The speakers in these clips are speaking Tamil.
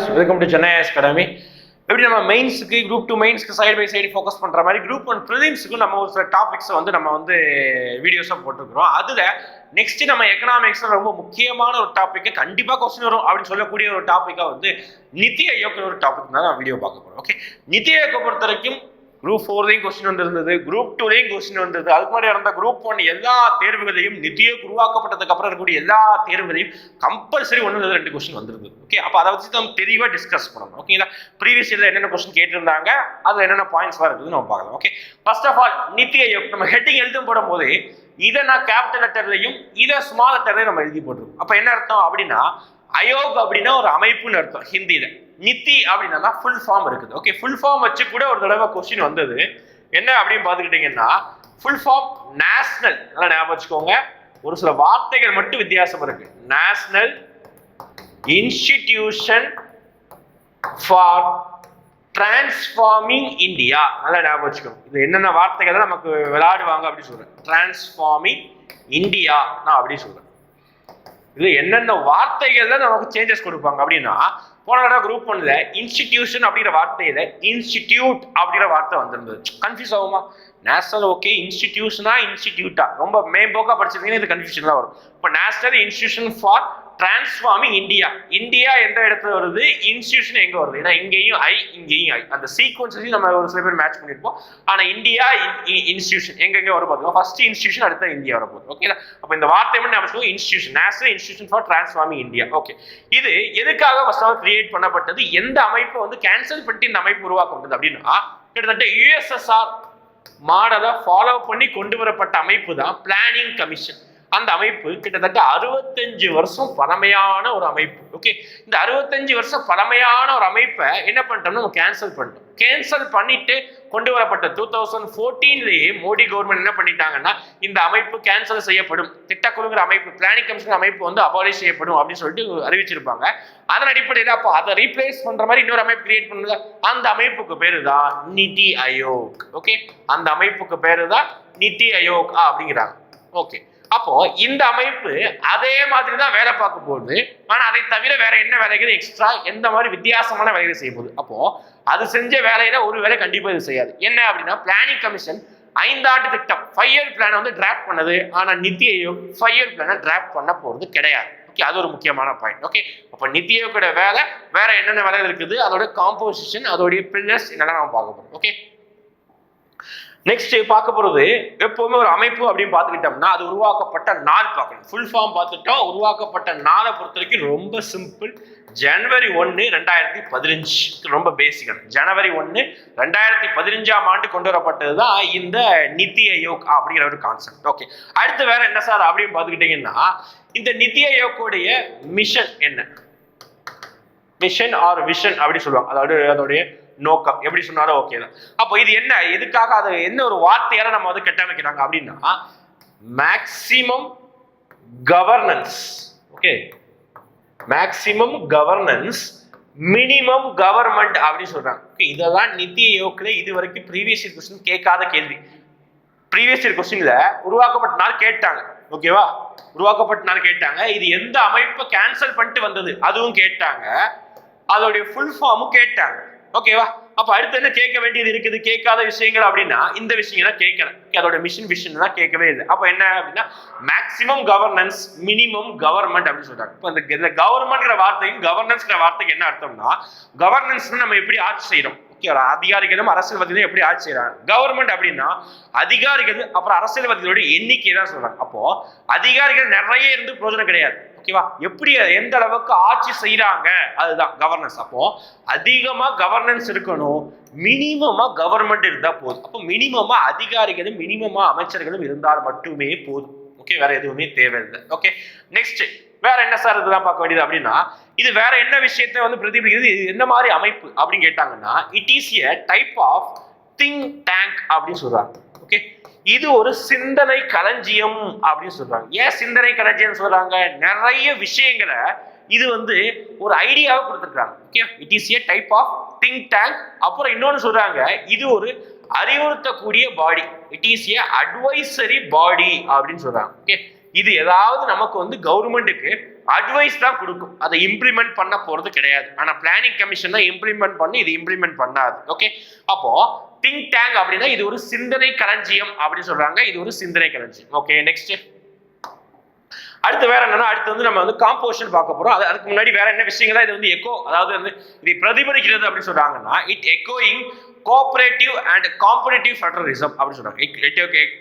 Students welcome to Chennai academy எப்படி நம்ம மெயின்ஸுக்கு குரூப் டூ மெயின்ஸ்க்கு சைடு பை சைடு ஃபோக்கஸ் பண்ணுற மாதிரி குரூப் ஒன் ப்ரிலிம்ஸுக்கு நம்ம ஒரு சில டாபிக்ஸை வந்து நம்ம வந்து வீடியோஸாக போட்டுருக்குறோம் அதில் நெக்ஸ்ட் நம்ம எக்கனாமிக்ஸில் ரொம்ப முக்கியமான ஒரு டாப்பிக்கு கண்டிப்பாக கொஸ்டின் வரும் அப்படின்னு சொல்லக்கூடிய ஒரு டாப்பிக்காக வந்து நிதி ஆயோக்னு ஒரு டாபிக் தான் நான் வீடியோ பார்க்க போகிறோம் ஓகே நிதி ஆயோக்கை பொறுத்த வரைக்கும் குரூப் ஃபோர்லையும் கொஸ்டின் வந்திருந்தது குரூப் டூலையும் கொஸ்டின் வந்தது அதுக்கு முன்னாடி நடந்த குரூப் ஒன் எல்லா தேர்வுகளையும் நித்திய உருவாக்கப்பட்டதுக்கு அப்புறம் இருக்கக்கூடிய எல்லா தேர்வுகளையும் கம்பல்சரி ஒன்று இல்லை ரெண்டு கொஸ்டின் வந்திருந்தது. ஓகே அப்போ அதை வச்சு நம்ம தெளிவாக டிஸ்கஸ் பண்ணணும். ஓகேங்களா ப்ரீவியஸ் இயரில் என்னென்ன கொஸ்டின் கேட்டிருந்தாங்க அதில் என்னென்ன பாயிண்ட்ஸ்லாம் இருக்குது நம்ம பார்க்கலாம். Okay first of all Niti Aayog நம்ம ஹெட்டிங் எழுதும் போடும்போது இதை நான் கேபிட்டல் லெட்டர்லையும் இதை ஸ்மால் லெட்டர்லையும் நம்ம எழுதி போட்டிருக்கோம். அப்போ என்ன அர்த்தம் அப்படின்னா அயோக் அப்படின்னா ஒரு அமைப்புன்னு அர்த்தம் ஹிந்தியில். நித்தி அப்படின்னா ஃபுல் ஃபார்ம் இருக்குது. ஓகே ஃபுல் ஃபார்ம் வச்சு கூட ஒரு தடவை கொஸ்டின் வந்தது. என்ன அப்படின்னு பார்த்துக்கிட்டிங்கன்னா ஃபுல் ஃபார்ம் நேஷனல் நல்லா ஞாபகம் வச்சுக்கோங்க. ஒரு சில வார்த்தைகள் மட்டும் வித்தியாசம் இருக்கு. National institution for transforming India நல்லா ஞாபகம் வச்சுக்கோங்க. இது என்னென்ன வார்த்தைகள் நமக்கு விளையாடுவாங்க அப்படின்னு சொல்றேன். டிரான்ஸ்ஃபார்மிங் இந்தியா நான் அப்படின்னு சொல்றேன். இது என்னென்ன வார்த்தைகள்ல நமக்கு சேஞ்சஸ் கொடுப்பாங்க அப்படின்னா போன குரூப் பண்ணல. இன்ஸ்டிடியூஷன் அப்படிங்கிற வார்த்தையில இன்ஸ்டிடியூட் அப்படிங்கிற வார்த்தை வந்திருந்தது. கன்ஃபியூஸ் ஆகுமா? நேஷனல் ஓகே இன்ஸ்டிடியூஷனா இன்ஸ்டிடியூட்டா ரொம்ப மேம்போக்கா படிச்சிருக்கீங்கன்னா இது கன்ஃபியூஷன் தான் வரும்? இப்போ national institution for transforming India India எந்த இடத்துல வருது? இன்ஸ்டிடியூஷன் எங்க வருது? ஏன்னா இங்கேயும் ஐ இங்கேயும் ஐ அந்த சீக்வன்ஸையும் நம்ம ஒரு சில பேர் மேட்ச் பண்ணியிருப்போம் ஆனா இந்தியா இன்ஸ்டிடியூஷன் எங்க எங்க வரும் பாத்தீங்கன்னா ஃபர்ஸ்ட் இன்ஸ்டிடியூஷன் அடுத்த இந்தியா வர போகுது. ஓகே அப்ப இந்த வார்த்தை மட்டும் ஞாபகம் institution national institution for transforming India okay இது எதுக்காக ஃபர்ஸ்ட் ஆஃப் கிரியேட் பண்ணப்பட்டது? எந்த அமைப்பை வந்து கேன்சல் பண்ணிட்டு இந்த அமைப்பு உருவாக்கப்பட்டது அப்படின்னா கிட்டத்தட்ட யூஎஸ்எஸ்ஆர் மாடலை ஃபாலோ பண்ணி கொண்டு வரப்பட்ட அமைப்பு தான் பிளானிங் கமிஷன் அந்த அமைப்பு கிட்டத்தட்ட அறுபத்தஞ்சு வருஷம் பழமையான ஒரு அமைப்பு. ஓகே இந்த அறுபத்தஞ்சு வருஷம் பழமையான ஒரு அமைப்பை என்ன பண்ணிட்டோம்னா நம்ம கேன்சல் பண்ணிட்டோம். கேன்சல் பண்ணிட்டு கொண்டு வரப்பட்ட டூ தௌசண்ட் ஃபோர்டீன்லேயே மோடி கவர்மெண்ட் என்ன பண்ணிட்டாங்கன்னா இந்த அமைப்பு கேன்சல் செய்யப்படும். திட்டக்குழுங்கிற அமைப்பு பிளானிங் கமிஷன் அமைப்பு வந்து அபாலிஷ் செய்யப்படும் அப்படின்னு சொல்லிட்டு அறிவிச்சிருப்பாங்க. அதன் அடிப்படையில் அப்போ அதை ரீப்ளேஸ் பண்ற மாதிரி இன்னொரு அமைப்பு கிரியேட் பண்ணல அந்த அமைப்புக்கு பேரு தான் நிதி ஆயோக். ஓகே அந்த அமைப்புக்கு பேரு தான் நிதி ஆயோக் அப்படிங்கிறாங்க. ஓகே அப்போ இந்த அமைப்பு அதே மாதிரி தான் வேலை பார்க்க போகுது. ஆனால் அதை தவிர வேற என்ன வேலைகள் எக்ஸ்ட்ரா எந்த மாதிரி வித்தியாசமான வேலைகள் செய்ய போகுது? அப்போ அது செஞ்ச வேலையில ஒரு வேலை கண்டிப்பாக இது செய்யாது. என்ன அப்படின்னா பிளானிங் கமிஷன் ஐந்தாண்டு திட்டம். ஃபைவ் இயர் பிளானை வந்து டிராஃப்ட் பண்ணது. ஆனால் நித்தி ஆயோக் ஃபைவ் இயர் பிளானை டிராஃப்ட் பண்ண போகிறது கிடையாது. ஓகே அது ஒரு முக்கியமான பாயிண்ட் ஓகே அப்போ நித்தி ஆயோக்கோட வேலை வேற என்னென்ன வேலை இருக்குது? அதோட காம்போசிஷன் அதோடைய பில்லர்ஸ் என்னென்ன நம்ம பார்க்க போகிறோம் ஓகே நெக்ஸ்ட் பார்க்க போறது எப்பவுமே ஒரு அமைப்பு அப்படின்னு பார்த்துக்கிட்டோம்னா அது உருவாக்கப்பட்ட நாள் பார்க்கணும். ஃபுல் ஃபார்ம் பார்த்துட்டோம் உருவாக்கப்பட்ட நாளை பொறுத்த வரைக்கும் ரொம்ப சிம்பிள் ஜனவரி ஒன்று ரெண்டாயிரத்தி பதினஞ்சு. ரொம்ப பேசிக்கான ஜனவரி ஒன்று ரெண்டாயிரத்தி பதினஞ்சாம் ஆண்டு கொண்டு வரப்பட்டது தான் இந்த நித்தி ஆயோக் அப்படிங்கிற ஒரு கான்செப்ட் ஓகே அடுத்து வேற என்ன சார் அப்படின்னு பார்த்துக்கிட்டிங்கன்னா இந்த நித்தி ஆயோக்குடைய மிஷன் என்ன? மிஷன் ஆர் விஷன் அப்படின்னு சொல்லுவாங்க. அதாவது அதோடைய நோக்கம். எப்படி சொன்னாலும் ஓகே தான். அப்போ இது என்ன? எதுக்காக அது என்ன ஒரு வார்த்தையால நம்ம வந்து கட்டமைக்கிறாங்க அப்படின்னா maximum governance okay maximum governance minimum government அப்படின்னு சொல்றாங்க. இதை இதெல்லாம் நித்தி ஆயோக்ல இது வரைக்கும் ப்ரீவியஸ் இயர் கொஸ்டின் கேட்காத கேள்வி. ப்ரீவியஸ் இயர் கொஸ்டின்ல உருவாக்கப்பட்ட நாள் கேட்டாங்க. ஓகேவா உருவாக்கப்பட்ட நாள் கேட்டாங்க. இது எந்த அமைப்பை கேன்சல் பண்ணிட்டு வந்தது? அதுவும் கேட்டாங்க. அதோடைய ஃபுல் ஃபார்மும் கேட்டாங்க. ஓகேவா அப்ப அடுத்து என்ன கேட்க வேண்டியது இருக்குது? கேட்காத விஷயங்கள் அப்படின்னா இந்த விஷயங்கள் கேட்கல அதோட மிஷன் விஷன் தான் கேட்கவே இல்லை. அப்ப என்ன அப்படின்னா மேக்சிமம் கவர்னன்ஸ் மினிமம் கவர்மெண்ட் அப்படின்னு சொல்றாங்க. இப்போ இந்த இந்த கவர்மெண்ட்ங்கிற வார்த்தையும் கவர்னன்ஸ்ங்கிற வார்த்தைக்கு என்ன அர்த்தம்னா கவர்னன்ஸ் நம்ம எப்படி ஆட்சி செய்யறோம்? முக்கிய அதிகாரிகளும் அரசியல்வாதிகளும் எப்படி ஆட்சி செய்யறாங்க கவர்மெண்ட் அப்படின்னா அதிகாரிகள் அப்புறம் அரசியல்வாதிகளோட எண்ணிக்கை தான் சொல்றாங்க. அப்போ அதிகாரிகள் நிறைய இருந்து பிரயோஜனம் கிடையாது. ஓகேவா எப்படி எந்த அளவுக்கு ஆட்சி செய்யறாங்க அதுதான் கவர்னன்ஸ் அப்போ அதிகமா கவர்னன்ஸ் இருக்கணும். மினிமமா கவர்மெண்ட் இருந்தா போதும். அப்போ மினிமமா அதிகாரிகளும் மினிமமா அமைச்சர்களும் இருந்தால் மட்டுமே போதும். ஓகே வேற எதுவுமே தேவையில்லை. ஓகே நெக்ஸ்ட் வேற என்ன சார் இதெல்லாம் பார்க்க வேண்டியது அப்படின்னா இது வேற என்ன விஷயத்தை வந்து பிரதிபலிக்கிறது இது என்ன மாதிரி அமைப்பு அப்படின்னு கேட்டாங்கன்னா it is a type of think tank அப்படின்னு சொல்றாங்க. ஓகே இது ஒரு சிந்தனை களஞ்சியம் அப்படின்னு சொல்றாங்க. ஏன் சிந்தனை களஞ்சியம் சொல்றாங்க? நிறைய விஷயங்களை இது வந்து ஒரு ஐடியாவை கொடுத்துருக்காங்க. Okay it is a type of think tank அப்புறம் இன்னொன்று சொல்றாங்க இது ஒரு அறிவுறுத்தக்கூடிய body it is a advisory body அப்படின்னு சொல்றாங்க. ஓகே இது ஏதாவது நமக்கு வந்து கவர்மெண்ட்டுக்கு அட்வைஸ் தான் கொடுக்கும். அதை இம்ப்ளிமெண்ட் பண்ண போறது கிடையாது. ஆனால் பிளானிங் கமிஷன் தான் இம்ப்ளிமெண்ட் பண்ணி இது இம்ப்ளிமெண்ட் பண்ணாது. ஓகே அப்போ திங்க் டேங்க் அப்படின்னா இது ஒரு சிந்தனை களஞ்சியம் அப்படின்னு சொல்றாங்க. இது ஒரு சிந்தனை களஞ்சியம். ஓகே நெக்ஸ்ட் அடுத்து வேற என்னன்னா அடுத்து வந்து நம்ம வந்து காம்போஷன் பார்க்க போறோம். அது அதுக்கு முன்னாடி வேற என்ன விஷயங்கள் இது வந்து எக்கோ அதாவது வந்து இதை பிரதிபலிக்கிறது அப்படின்னு சொல்றாங்கன்னா இட் எக்கோயிங் கோஆபரேட்டிவ் அண்ட் காம்படிட்டிவ் ஃபெடரலிசம் அப்படின்னு சொல்றாங்க.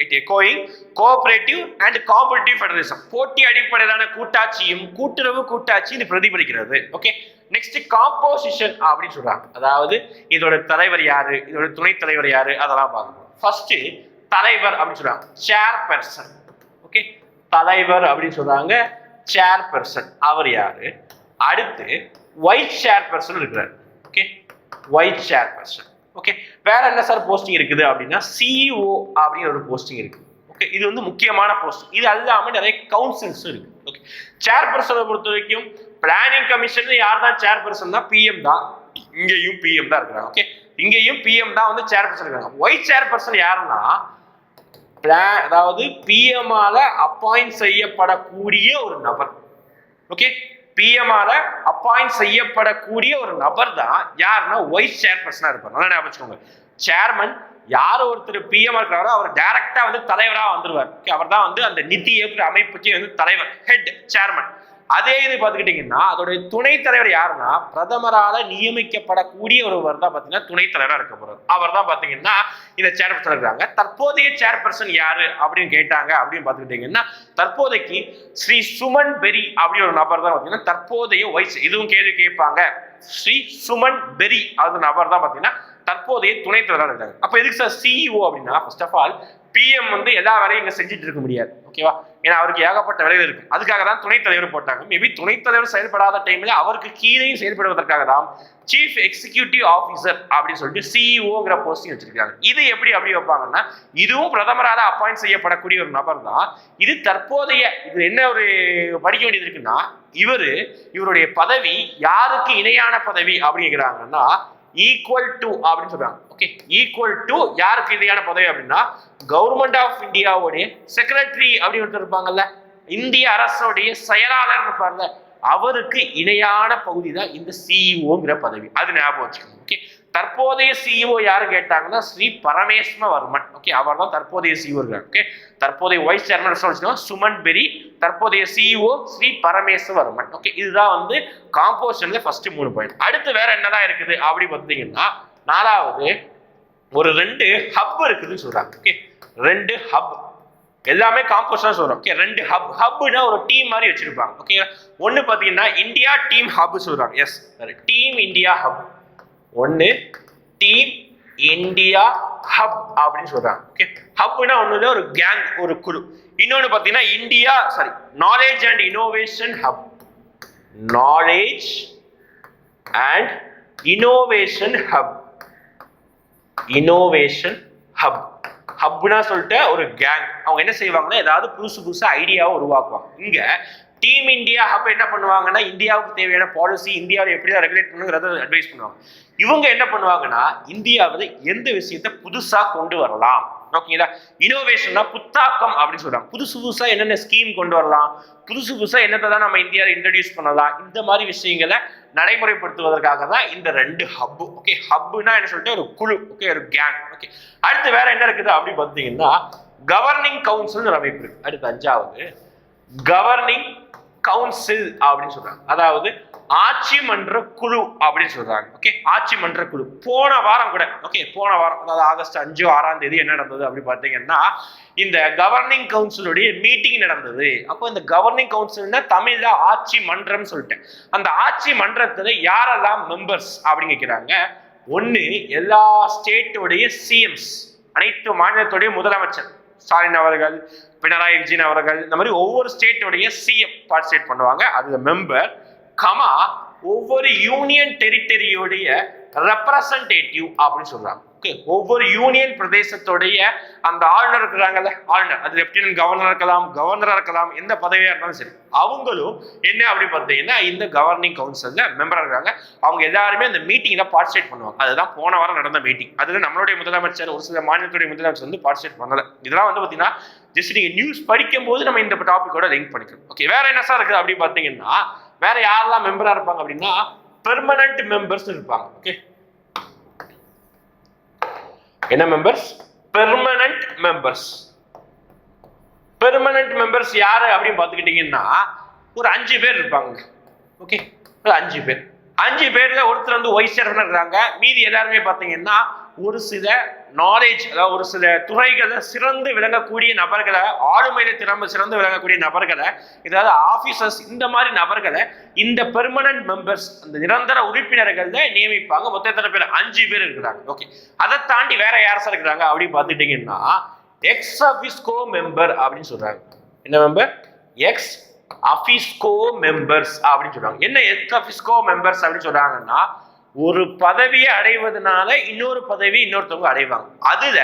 இட் எக்கோயிங் கோஆபரேட்டிவ் அண்ட் காம்படிட்டிவ் ஃபெடரலிசம் போட்டி அடிப்படையிலான கூட்டாட்சியும் கூட்டுறவு கூட்டாட்சி இது பிரதிபலிக்கிறது. ஓகே நெக்ஸ்ட் காம்போசிஷன் அப்படின்னு சொல்றாங்க. அதாவது இதோட தலைவர் யாரு? இதோட துணைத் தலைவர் யாரு? அதெல்லாம் பார்க்கணும் ஃபர்ஸ்ட் தலைவர் அப்படின்னு சொல்றாங்க. சேர் பர்சன் ஓகே தலைவர் அப்படின்னு சொல்றாங்க சேர்பர்சன் அவர் யாரு? அடுத்து ஒயிட் சேர்பர்சன் இருக்கிறார். ஓகே ஒயிட் சேர்பர்சன் ஓகே வேற என்ன சார் போஸ்டிங் இருக்குது அப்படின்னா சிஇஓ அப்படின்னு ஒரு போஸ்டிங் இருக்கு. ஓகே இது வந்து முக்கியமான போஸ்ட் இது அல்லாம நிறைய கவுன்சில்ஸும் இருக்கு. ஓகே சேர் பர்சனை பொறுத்த வரைக்கும் பிளானிங் கமிஷன் யார் தான் சேர்பர்சன் தான். பிஎம் தான் இங்கேயும் பிஎம் தான் இருக்கிறாங்க. ஓகே இங்கேயும் பிஎம் தான் வந்து சேர் பர்சன் இருக்காங்க. ஒயிட் சேர் பர்சன் யாருன்னா பிளான் அதாவது பிஎம்ஆல அப்பாயிண்ட் செய்யப்படக்கூடிய ஒரு நபர். ஓகே பிஎம்ஆல அப்பாயிண்ட் செய்யப்படக்கூடிய ஒரு நபர் தான் யாருன்னா வைஸ் சேர்பர்சனா இருப்பார். நல்லா ஞாபகம் வச்சுக்கோங்க. சேர்மன் யார் ஒருத்தர் பிஎம் இருக்கிறாரோ அவர் டைரக்டா வந்து தலைவரா வந்துருவார். ஓகே அவர் தான் வந்து அந்த நிதி அமைப்புக்கே வந்து தலைவர் ஹெட் சேர்மன் அதே இது பார்த்துக்கிட்டிங்கன்னா அதோடைய துணைத் தலைவர் யாருன்னா பிரதமரால் நியமிக்கப்படக்கூடிய ஒருவர் தான் பார்த்தீங்கன்னா துணைத் தலைவராக இருக்க போகிறார் அவர் தான் பார்த்தீங்கன்னா இந்த சேர்பர்சன் இருக்கிறாங்க. தற்போதைய சேர்பர்சன் யாரு அப்படின்னு கேட்டாங்க அப்படின்னு பார்த்துக்கிட்டிங்கன்னா தற்போதைக்கு ஸ்ரீ சுமன் பெரி அப்படி ஒரு நபர் தான் பார்த்தீங்கன்னா தற்போதைய வயசு இதுவும் கேள்வி கேட்பாங்க. ஸ்ரீ சுமன் பெரி அது நபர் தான் பார்த்தீங்கன்னா தற்போதைய துணைத் தலைவராக இருக்காங்க அப்போ எதுக்கு சார் சிஇஓ அப்படின்னா ஃபர்ஸ்ட் ஆஃப் ஆல் பிஎம் வந்து எல்லா வேலையும் இங்கே செஞ்சுட்டு இருக்க முடியாது. ஓகேவா ஏன்னா அவருக்கு ஏகப்பட்ட வேலைகள் இருக்கு. அதுக்காக தான் துணைத் தலைவர் போட்டாங்க. மேபி துணைத் தலைவர் செயல்படாத டைம்ல அவருக்கு கீழேயும் செயல்படுவதற்காக தான் சீஃப் எக்ஸிகியூட்டிவ் ஆஃபீஸர் அப்படின்னு சொல்லிட்டு சிஇஓங்கிற போஸ்டிங் வச்சிருக்காங்க. இது எப்படி அப்படி வைப்பாங்கன்னா இதுவும் பிரதமரால் அப்பாயிண்ட் செய்யப்படக்கூடிய ஒரு நபர் தான். இது தற்போதைய இது என்ன ஒரு படிக்க வேண்டியது இருக்குன்னா இவர் இவருடைய பதவி யாருக்கு இணையான பதவி அப்படிங்கிறாங்கன்னா ஈக்குவல் டு அப்படின்னு சொல்றாங்க. ஓகே ஈக்குவல் டு யாருக்கு இடையான பதவி அப்படின்னா கவர்மெண்ட் ஆஃப் இந்தியாவுடைய செக்ரட்டரி அப்படின்னு ஒருத்தர் இருப்பாங்கல்ல இந்திய அரசோடைய செயலாளர் இருப்பார்ல அவருக்கு இணையான பகுதி தான் இந்த சிஇஓங்கிற பதவி. அது ஞாபகம் வச்சுக்கோங்க. ஓகே தற்போதைய சிஇஓ யார் கேட்டாங்கன்னா ஸ்ரீ பரமேஸ்வரவர்மன். ஓகே அவர் தான் தற்போதைய சிஇஓ இருக்காங்க ஓகே தற்போதைய வைஸ் சேர்மன் சுமன் பெரி தற்போதைய சிஇஓ ஸ்ரீ பரமேஸ்வரவர்மன். ஓகே இதுதான் வந்து காம்போசிஷன்ல ஃபர்ஸ்ட் மூணு பாயிண்ட் அடுத்து வேற என்னதான் இருக்குது அப்படி பார்த்தீங்கன்னா நாலாவது ஒரு ரெண்டு ஹப் இருக்குதுன்னு சொல்றாங்க. ஓகே ரெண்டு ஹப் எல்லாமே காம்போஸ்ட் சொல்றோம். ஓகே ரெண்டு ஹப் ஹப்னா ஒரு டீம் மாதிரி வச்சிருப்பாங்க. ஓகே ஒன்னு பாத்தீங்கன்னா இந்தியா டீம் ஹப் சொல்றாங்க. எஸ் டீம் இந்தியா ஹப் ஒன்னு டீம் இந்தியா ஹப் அப்படின்னு சொல்றாங்க. ஓகே ஹப்னா ஒண்ணுல ஒரு கேங் ஒரு குழு. இன்னொன்னு பாத்தீங்கன்னா India sorry knowledge and innovation hub knowledge and innovation hub innovation hub ஹப்னா சொல்லிட்டு ஒரு கேங் அவங்க என்ன செய்வாங்கன்னா ஏதாவது புதுசு புதுசாக ஐடியாவை உருவாக்குவாங்க. இங்க டீம் இந்தியா அப்போ என்ன பண்ணுவாங்கன்னா இந்தியாவுக்கு தேவையான பாலிசி இந்தியாவை எப்படி தான் ரெகுலேட் பண்ணுங்கிறத அட்வைஸ் பண்ணுவாங்க. இவங்க என்ன பண்ணுவாங்கன்னா இந்தியாவில் எந்த விஷயத்த புதுசாக கொண்டு வரலாம். ஓகேங்களா இனோவேஷன்னா புத்தாக்கம் அப்படின்னு சொல்றாங்க. புதுசு புதுசா என்னென்ன ஸ்கீம் கொண்டு வரலாம்? புதுசு புதுசா என்னத்தை தான் நம்ம இந்தியாவில் இன்ட்ரடியூஸ் பண்ணலாம்? இந்த மாதிரி விஷயங்களை நடைமுறைப்படுத்துவதற்காக தான் இந்த ரெண்டு ஹப்பு ஓகே ஹப்புனா என்ன சொல்லிட்டு ஒரு குழு ஓகே ஒரு கேங் ஓகே அடுத்து வேற என்ன இருக்குது அப்படின்னு பார்த்தீங்கன்னா கவர்னிங் கவுன்சில் ஒரு அமைப்பு இருக்கு. அடுத்து அஞ்சாவது கவர்னிங் கவுன்சில் அப்படின்னு சொல்றாங்க. அதாவது ஆட்சி மன்ற குழு அப்படின்னு சொல்றாங்க. ஓகே ஆட்சி மன்ற குழு. போன வாரம் கூட ஓகே போன வாரம் அதாவது ஆகஸ்ட் அஞ்சு ஆறாம் தேதி என்ன நடந்தது அப்படின்னு பார்த்தீங்கன்னா இந்த கவர்னிங் கவுன்சிலுடைய மீட்டிங் நடந்தது. அப்போ இந்த கவர்னிங் கவுன்சில்னா தமிழ்ல ஆட்சி மன்றம் சொல்லிட்டேன். அந்த ஆட்சி மன்றத்துல யாரெல்லாம் மெம்பர்ஸ் அப்படின்னு கேட்கிறாங்க ஒன்று எல்லா ஸ்டேட்டுடைய சிஎம்ஸ் அனைத்து மாநிலத்துடைய முதலமைச்சர். ஸ்டாலின் அவர்கள் பினராயி விஜயன் அவர்கள் இந்த மாதிரி ஒவ்வொரு ஸ்டேட்டோடைய சிஎம் பார்ட்டிசிபேட் பண்ணுவாங்க. அதுல மெம்பர் கமா ஒவ்வொரு யூனியன் டெரிட்டரியோடைய ரெப்ரசன்டேட்டிவ் அப்படின்னு சொல்றாங்க. ஓகே ஒவ்வொரு யூனியன் பிரதேசத்துடைய அந்த ஆளுநர் இருக்கிறாங்கல்ல ஆளுநர். அது லெப்டினன்ட் கவர்னர் இருக்கலாம் கவர்னராக இருக்கலாம் எந்த பதவியாக இருந்தாலும் சரி. அவங்களும் என்ன அப்படி பார்த்தீங்கன்னா இந்த கவர்னிங் கவுன்சிலில் மெம்பராக இருக்காங்க. அவங்க எல்லாருமே அந்த மீட்டிங்கில் பார்ட்டிசிபேட் பண்ணுவாங்க. அதுதான் போன வாரம் நடந்த மீட்டிங் அதில் நம்மளுடைய முதலமைச்சர் ஒரு சில மாநிலத்துடைய முதலமைச்சர் வந்து பார்ட்டிசிபேட் பண்ணலை. இதெல்லாம் வந்து பார்த்தீங்கன்னா ஜஸ்ட் நீங்கள் நியூஸ் படிக்கும் போது நம்ம இந்த டாப்பிக்கோட லிங்க் பண்ணிக்கணும் ஓகே வேற என்ன சார் இருக்குது அப்படின்னு பார்த்தீங்கன்னா வேற யாரெல்லாம் மெம்பராக இருப்பாங்க அப்படின்னா பெர்மனன்ட் மெம்பர்ஸ் இருப்பாங்க ஓகே என்ன members permanent members permanent members யாரு அப்படின்னு பாத்துக்கிட்டீங்கன்னா ஒரு அஞ்சு பேர் இருப்பாங்க ஓகே ஒரு அஞ்சு பேர். அஞ்சு பேர்ல ஒருத்தர் வந்து வைஸ் இருக்காங்க. மீதி எல்லாருமே பார்த்தீங்கன்னா ஒரு சில நாலேஜ் அதாவது ஒரு சில துறைகளை சிறந்து விளங்கக்கூடிய நபர்களை ஆளுமையில திறமை சிறந்து விளங்கக்கூடிய நபர்களை ஏதாவது ஆபீசர்ஸ் இந்த மாதிரி நபர்களை இந்த பெர்மனன்ட் மெம்பர்ஸ் அந்த நிரந்தர உறுப்பினர்கள் நியமிப்பாங்க. மொத்த எத்தனை பேர்? அஞ்சு பேர் இருக்கிறாங்க. ஓகே அதை தாண்டி வேற யார் சார் இருக்கிறாங்க அப்படின்னு பார்த்துட்டீங்கன்னா எக்ஸ் அபிஸ்கோ மெம்பர் அப்படின்னு சொல்றாங்க. என்ன மெம்பர் எக்ஸ் அபிஸ்கோ மெம்பர்ஸ் அப்படின்னு சொல்றாங்க. என்ன எக்ஸ் அபிஸ்கோ மெம்பர்ஸ் அப்படின்னு சொல்றாங்கன்னா ஒரு பதவியை அடைவதனால இன்னொரு பதவி இன்னொருத்தவங்க அடைவாங்க. அதுல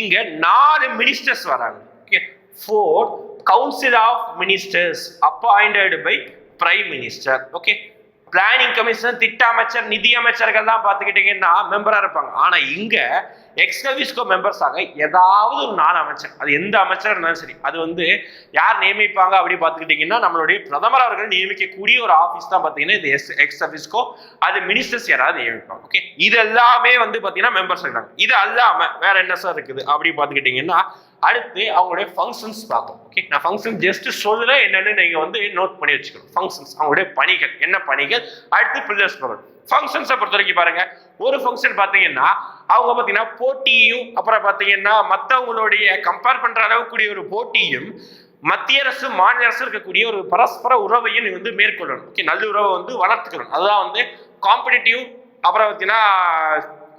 இங்க நாலு மினிஸ்டர்ஸ் வராங்க. Okay four council of ministers appointed by prime minister okay planning commission திட்ட அமைச்சர் நிதி அமைச்சர்கள்லாம் பார்த்துக்கிட்டீங்கன்னா மெம்பராக இருப்பாங்க. ஆனால் இங்கே எக்ஸ்கவிஸ்கோ மெம்பர்ஸாக ஏதாவது ஒரு நாலு அமைச்சர். அது எந்த அமைச்சர் இருந்தாலும் சரி. அது வந்து யார் நியமிப்பாங்க அப்படி பார்த்துக்கிட்டிங்கன்னா நம்மளுடைய பிரதமர் அவர்கள் நியமிக்கக்கூடிய ஒரு ஆஃபீஸ் தான் பார்த்தீங்கன்னா இது எஸ் எக்ஸ் அபிஸ்கோ அது மினிஸ்டர்ஸ் யாராவது நியமிப்பாங்க. ஓகே இது எல்லாமே வந்து பார்த்தீங்கன்னா மெம்பர்ஸ் இருக்காங்க. இது அல்லாமல் வேற என்ன சார் இருக்குது அப்படி பார்த்துக்கிட்டிங்கன்னா அடுத்து அவங்களுடைய ஃபங்க்ஷன்ஸ் பார்ப்போம். ஓகே நான் ஃபங்க்ஷன் ஜஸ்ட் சொல்றேன் என்னென்னு நீங்கள் வந்து நோட் பண்ணி வச்சுக்கணும். ஃபங்க்ஷன்ஸ் அவங்களுடைய பணிகள். என்ன பணிகள்? அடுத்து பில்லர்ஸ் பவர் ஃபங்க்ஷன்ஸை பொறுத்த வரைக்கும் பாருங்க. ஒரு ஃபங்க்ஷன் பார்த்தீங்கன்னா அவங்க பார்த்தீங்கன்னா போட்டியும் அப்புறம் பார்த்தீங்கன்னா மற்றவங்களுடைய கம்பேர் பண்ற அளவுக்குரிய ஒரு போட்டியும் மத்திய அரசு மாநில அரசு இருக்கக்கூடிய ஒரு பரஸ்பர உறவையும் நீ வந்து மேற்கொள்ளணும். ஓகே நல்ல உறவை வந்து வளர்த்துக்கணும். அதுதான் வந்து காம்படிட்டிவ் அப்புறம் பார்த்தீங்கன்னா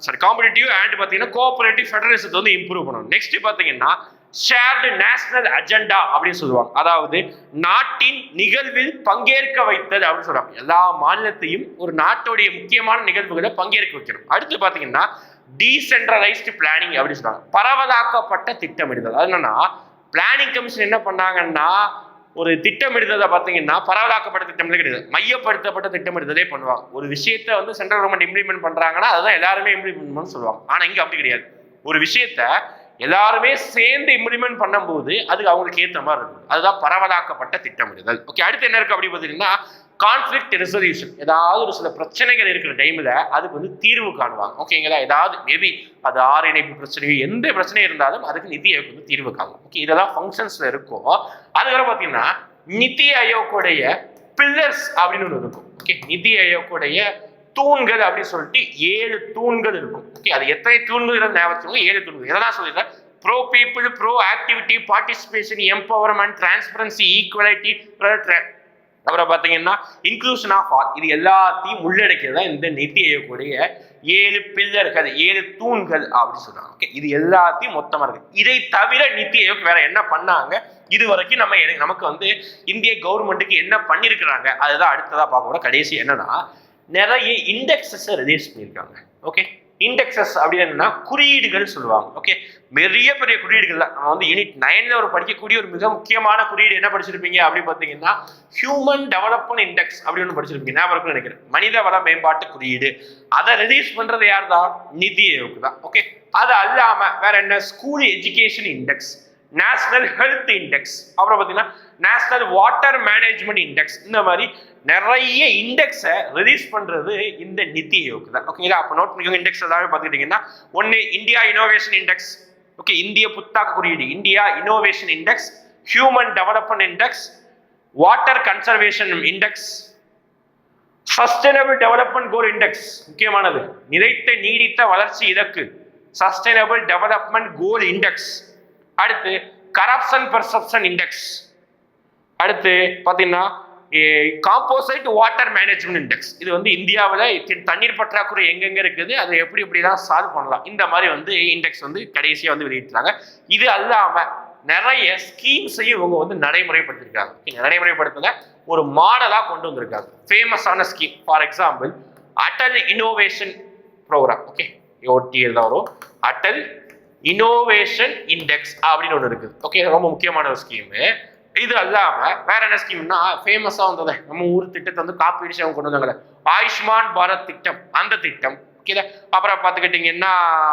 சாரி காம்படிட்டிவ் அண்ட் பார்த்தீங்கன்னா கோஆபரேட்டிவ் ஃபெடரலிசத்தை வந்து இம்ப்ரூவ் பண்ணணும். நெக்ஸ்ட் பார்த்தீங்கன்னா ஷேர்டு நேஷனல் அஜெண்டா அப்படின்னு சொல்லுவாங்க. அதாவது நாட்டின் நிகழ்வில் பங்கேற்க வைத்தது அப்படின்னு சொல்றாங்க. எல்லா மாநிலத்தையும் ஒரு நாட்டுடைய முக்கியமான நிகழ்வுகளை பங்கேற்க வைக்கணும். அடுத்து பார்த்தீங்கன்னா டீசென்ட்ரலைஸ்டு பிளானிங் அப்படின்னு சொல்றாங்க. பரவலாக்கப்பட்ட திட்டமிடுதல். அது என்னன்னா பிளானிங் கமிஷன் என்ன பண்ணாங்கன்னா ஒரு திட்டமிடுதலை பார்த்தீங்கன்னா பரவலாக்கப்பட்ட திட்டமிடல் கிடையாது. மையப்படுத்தப்பட்ட திட்டமிடுதலே பண்ணுவாங்க. ஒரு விஷயத்தை வந்து சென்ட்ரல் கவர்மெண்ட் இம்ப்ளிமெண்ட் பண்றாங்கன்னா அதுதான் எல்லாருமே இம்ப்ளிமெண்ட் பண்ண சொல்லுவாங்க. ஆனா இங்க அப்படி கிடையாது. ஒரு விஷயத்த எல்லாருமே சேர்ந்து இம்ப்ளிமெண்ட் பண்ணும்போது அது அவங்களுக்கு ஏற்ற மாதிரி இருக்கும். அதுதான் பரவலாக்கப்பட்ட திட்டமிடுதல். ஓகே அடுத்து என்ன இருக்கு அப்படி பார்த்தீங்கன்னா கான்ஃபிளிக்ட் ரெசல்யூஷன் ஏதாவது ஒரு சில பிரச்சனைகள் இருக்கிற டைமில் அதுக்கு வந்து தீர்வு காணுவாங்க. ஓகேங்களா ஏதாவது மேபி அது ஆறு இணைப்பு பிரச்சனையோ எந்த பிரச்சனை இருந்தாலும் அதுக்கு நிதி ஆயோக் வந்து தீர்வு காணும். ஓகே இதெல்லாம் ஃபங்க்ஷன்ஸில் இருக்கும். அதுக்கப்புறம் பார்த்தீங்கன்னா நிதி ஆயோக்குடைய பில்லர்ஸ் அப்படின்னு ஒன்று இருக்கும். ஓகே நிதி ஆயோக்குடைய தூண்கள் அப்படின்னு சொல்லிட்டு ஏழு தூண்கள் இருக்கும். ஓகே அது எத்தனை தூண்கள் இருந்தால் ஞாபகம் ஏழு தூண்கள். இதெல்லாம் சொல்லிடுறேன் pro people pro activity participation empowerment transparency equality அப்புறம் பார்த்தீங்கன்னா இன்க்ளூஷன் ஆஃப் ஆல் இது எல்லாத்தையும் உள்ளடக்கியது தான் இந்த நிதி ஆயோக்குடைய ஏழு பில்லர்கள் ஏழு தூண்கள் அப்படின்னு சொல்றாங்க. ஓகே இது எல்லாத்தையும் மொத்தமாக இருக்கு. இதை தவிர நிதி ஆயோக் வேற என்ன பண்ணாங்க? இது வரைக்கும் நம்ம நமக்கு வந்து இந்திய கவர்மெண்ட்டுக்கு என்ன பண்ணியிருக்கிறாங்க? அதுதான் அடுத்ததாக பார்க்க கடைசி என்னன்னா நிறைய இண்டெக்ஸஸ் ரிலீஸ் பண்ணியிருக்காங்க. ஓகே இண்டெக்ஸஸ் அப்படின்னா குறியீடுகள் சொல்லுவாங்க. ஓகே பெரிய பெரிய குறியீடுகள் தான். நம்ம வந்து யூனிட் நைன்ல ஒரு படிக்கக்கூடிய ஒரு மிக முக்கியமான குறியீடு என்ன படிச்சிருப்பீங்க அப்படின்னு பார்த்தீங்கன்னா ஹியூமன் டெவலப்மெண்ட் இண்டெக்ஸ் அப்படின்னு ஒன்று படிச்சிருப்பீங்க. ஞாபகம் நினைக்கிறேன். மனித வள மேம்பாட்டு குறியீடு. அதை ரிலீஸ் பண்றது யார் தான் நிதி ஆயோக் தான். ஓகே அது அல்லாம வேற என்ன? School education index national health index அப்புறம் பார்த்தீங்கன்னா நேஷனல் வாட்டர் மேனேஜ்மெண்ட் இண்டெக்ஸ் இந்த மாதிரி நிறைய இண்டெக்ஸை ரிலீஸ் பண்ணுறது இந்த நிதி ஆயோக் தான். ஓகேங்களா அப்போ நோட் பண்ணிக்கோங்க. இண்டெக்ஸ் ஏதாவது பார்த்துக்கிட்டிங்கன்னா ஒன்று இந்தியா இனோவேஷன் இண்டெக்ஸ் ஓகே இந்திய புத்தாக்க குறியீடு. India innovation index human development index water conservation index sustainable development goal index முக்கியமானது நிலைத்த நீடித்த வளர்ச்சி இலக்கு சஸ்டைனபிள் டெவலப்மெண்ட் கோல் இண்டெக்ஸ் அடுத்து கரப்ஷன் பெர்செப்ஷன் இண்டெக்ஸ் அடுத்து பார்த்தீங்கன்னா காம்போசைட் வாட்டர் மேனேஜ்மெண்ட் இண்டெக்ஸ் இது வந்து இந்தியாவில் தண்ணீர் பற்றாக்குறை எங்கெங்கே இருக்குது அதை எப்படி எப்படி தான் சால்வ் பண்ணலாம்? இந்த மாதிரி வந்து இண்டெக்ஸ் வந்து கடைசியாக வந்து வெளியிட்டாங்க இது அல்லாமல் நிறைய ஸ்கீம்ஸையும் இவங்க வந்து நடைமுறைப்படுத்திருக்காங்க. Okay, நடைமுறைப்படுத்தல ஒரு மாடலாக கொண்டு வந்திருக்காங்க. ஃபேமஸான scheme for example Atal innovation program okay ODL வரும். அட்டல் இனோவேஷன் இண்டெக்ஸ் அப்படின்னு ஒன்று இருக்குது ஓகே ரொம்ப முக்கியமான ஒரு ஸ்கீமு இது அல்லாம வேற என்ன ஸ்கீம்னா ஃபேமஸா வந்தது நம்ம ஊர் திட்டத்தை வந்து காப்பீடு அவங்க கொண்டு வந்தாங்க. ஆயுஷ்மான் பாரத் திட்டம் அந்த திட்டம் ஓகேதா அப்புறம் பார்த்துக்கிட்டிங்கன்னா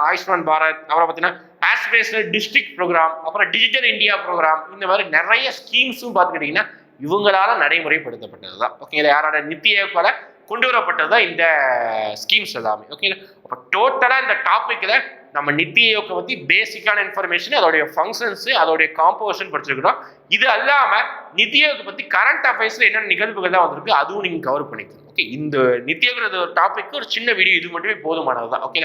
ஆயுஷ்மான் பாரத் அப்புறம் பார்த்தீங்கன்னா ஆஸ்பிரேஷனல் டிஸ்ட்ரிக்ட் ப்ரோக்ராம் அப்புறம் டிஜிட்டல் இந்தியா ப்ரோக்ராம் இந்த மாதிரி நிறைய ஸ்கீம்ஸும் பார்த்துக்கிட்டிங்கன்னா இவங்களால நடைமுறைப்படுத்தப்பட்டது தான். ஓகேங்களா யாரோட நித்தி ஆயோக்கால கொண்டு வரப்பட்டது தான் இந்த ஸ்கீம்ஸ் எல்லாமே. ஓகேங்களா அப்போ டோட்டலாக இந்த டாப்பிக்கில் நம்ம நித்தி ஆயோக்கை பற்றி பேசிக்கான இன்ஃபர்மேஷன் அதோடைய ஃபங்க்ஷன்ஸு அதோடைய காம்போசிஷன் படிச்சிருக்கிறோம். இது அல்லாமல் நித்தி ஆயோக்கை பற்றி கரண்ட் அஃபேர்ஸில் என்னென்ன நிகழ்வுகள் தான் வந்திருக்கு அதுவும் நீங்கள் கவர் பண்ணிக்கணும் ஓகே இந்த நித்தி ஆயோக்கிறது ஒரு டாபிக் ஒரு சின்ன வீடியோ இது மட்டுமே போதுமானது தான். ஓகே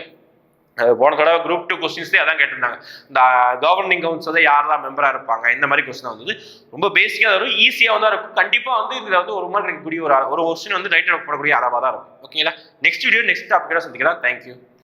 போன தடவை குரூப் டூ கொஸ்டின்ஸ்லேயே அதான் கேட்டிருந்தாங்க. இந்த கவர்னிங் கவுன்சில் யார் தான் மெம்பராக இருப்பாங்க? இந்த மாதிரி கொஸ்டின் வந்தது. ரொம்ப பேசிக்காக வரும் ஈஸியாக தான் இருக்கும் கண்டிப்பாக வந்து இதில் வந்து ஒரு மாதிரி இருக்கக்கூடிய ஒரு ஒரு கொஸ்டின் வந்து ரைட்டர் போடக்கூடிய அளவாக தான் இருக்கும். ஓகேங்களா நெக்ஸ்ட் வீடியோ நெக்ஸ்ட் டாப்பிக்கோட சந்திக்கலாம். தேங்க்யூ